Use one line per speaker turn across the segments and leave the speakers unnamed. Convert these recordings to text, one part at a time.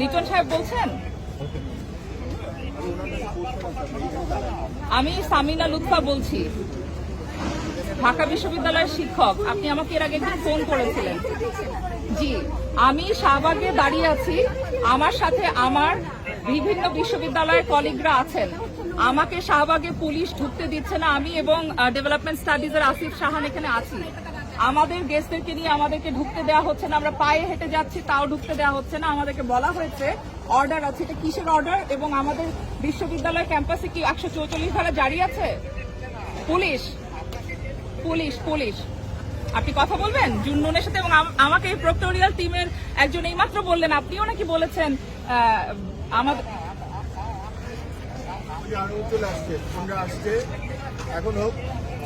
লিটন সাহেব বলছেন? আমি সামিনা লুৎফা বলছি। ঢাকা বিশ্ববিদ্যালয়ের শিক্ষক, আপনি আমাকে এর আগে একদিন ফোন করেছিলেন। জি, আমি শাহবাগে দাঁড়িয়ে আছি। আমার সাথে আমার বিভিন্ন বিশ্ববিদ্যালয়ের কলিগরা আছেন। আমাকে শাহবাগে পুলিশ ঢুকতে দিচ্ছে না। আমি এবং ডেভেলপমেন্ট স্টাডিজের আসিফ সাহান এখানে আছি। আমাদের গেস্টদেরকে নিয়ে আমাদেরকে ঢুকতে দেওয়া হচ্ছে না, আমরা পায়ে হেঁটে যাচ্ছি, তাও ঢুকতে দেওয়া হচ্ছে না, আমাদেরকে বলা হয়েছে অর্ডার আছে, এটা কিসের অর্ডার এবং আমাদের বিশ্ববিদ্যালয় ক্যাম্পাসে কি একশো চৌচল্লিশ ধারা জারি আছে? Police police police. আপনি কথা বলবেন? জুন্নুনের সাথে এবং আমাকে এই প্রক্টোরিয়াল টিমের একজন এইমাত্র বললেন, আপনিও নাকি বলেছেন আমাদের
এখন হোক।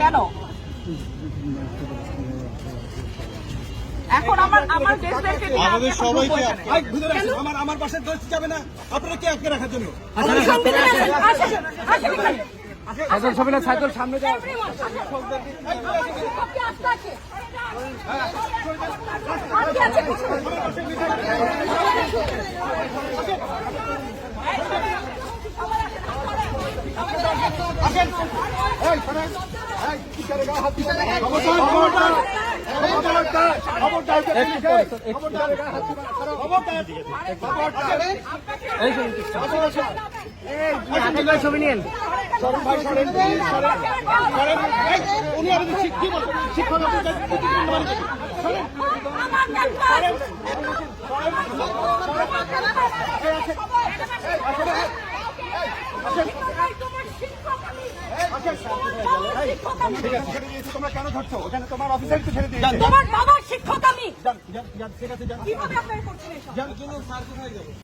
কেন? এখন আমার আমার দেশদেরকে আপনি এখন
ভাই, ভিতরে আসুন। আমার আমার বাসায় দোষ যাবে না? আপনারা কে আটকে রাখার জন্য?
আসেন, আসেন
সাইকেল ছবি না সাইকেল সামনে যাও। ছবি নিন
উনি আমাদের শিক্ষক শিক্ষক তোমরা কেন ধরছো ওখানে তোমার অফিসারই তো ছেড়ে দিয়েছে
তোমার বাবার শিক্ষক আমি কীভাবে আপনারা করছেন এসব?
স্যার কোথায় যাব?